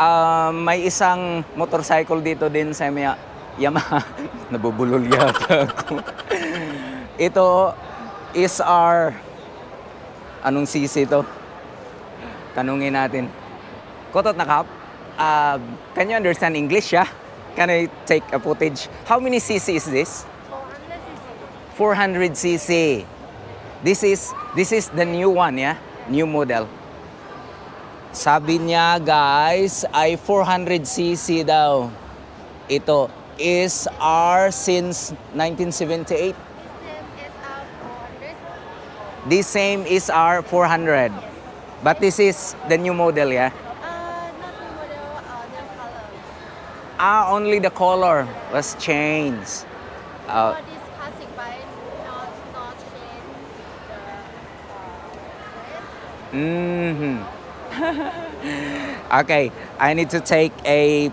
Ah, may isang motorcycle dito din sa Yamaha. Nabubulol yata ako. Ito is our anong CC to? Tanungin natin. Kotot na kap, uh, can you understand English, yeah? Can I take a footage? How many CC is this? 400 cc. This is this is the new one, yeah? New model. Sabi niya, guys, ay 400 cc daw. Ito is R since 1978. This same is R 400. But this is the new model, yeah? Ah, only the color was changed. Uh, hmm okay, I need to take a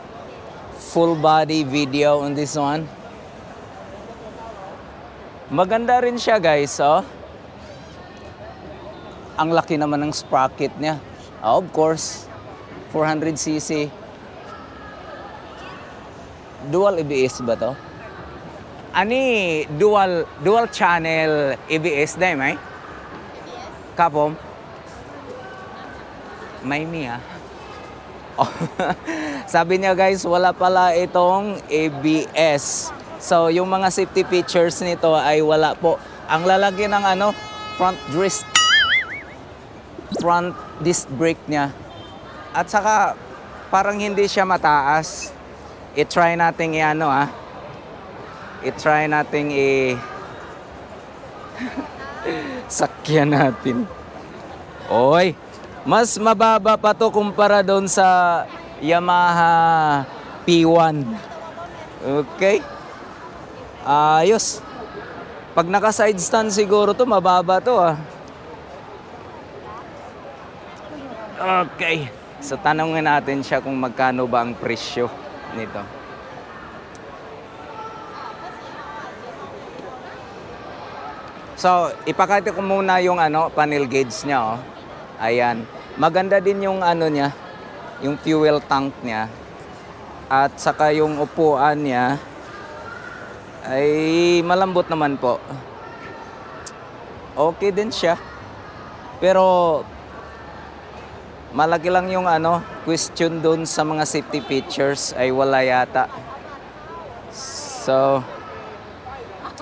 full body video on this one. Maganda rin siya guys, oh. Ang laki naman ng sprocket niya. Oh, of course, 400cc. Dual ABS ba to? Ani dual dual channel ABS dai mai? Kapom? May mi ah. Oh, Sabi niya guys, wala pala itong ABS. So yung mga safety features nito ay wala po. Ang lalagyan ng ano, front disc front disc brake niya. At saka parang hindi siya mataas. I-try nating i-ano ah. I-try nating i sakyan natin. Oy, mas mababa pa to kumpara doon sa Yamaha P1. Okay? Ayos. Pag naka side stand siguro to, mababa to ah. Okay. So tanongin natin siya kung magkano ba ang presyo nito. So, ipakita ko muna yung ano, panel gauge niya oh. Ayan. Maganda din yung ano niya, yung fuel tank niya. At saka yung upuan niya ay malambot naman po. Okay din siya. Pero malaki lang yung ano, question doon sa mga safety features ay wala yata. So,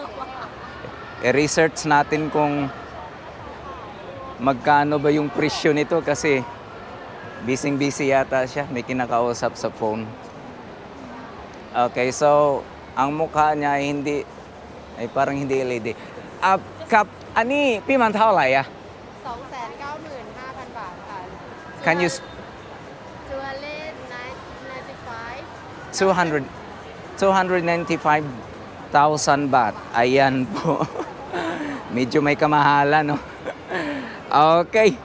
i-research natin kung magkano ba yung presyo nito kasi busy-busy yata siya. May kinakausap sa phone. Okay, so ang mukha niya ay hindi ay parang hindi LED. Ah, kap ani พี่มันเท่าไหร่อะ 295,000 บาทค่ะ Can you sp- ตัวเลข95 200 295,000 baht. Ayan po. Medyo may kamahalan, no? Okay.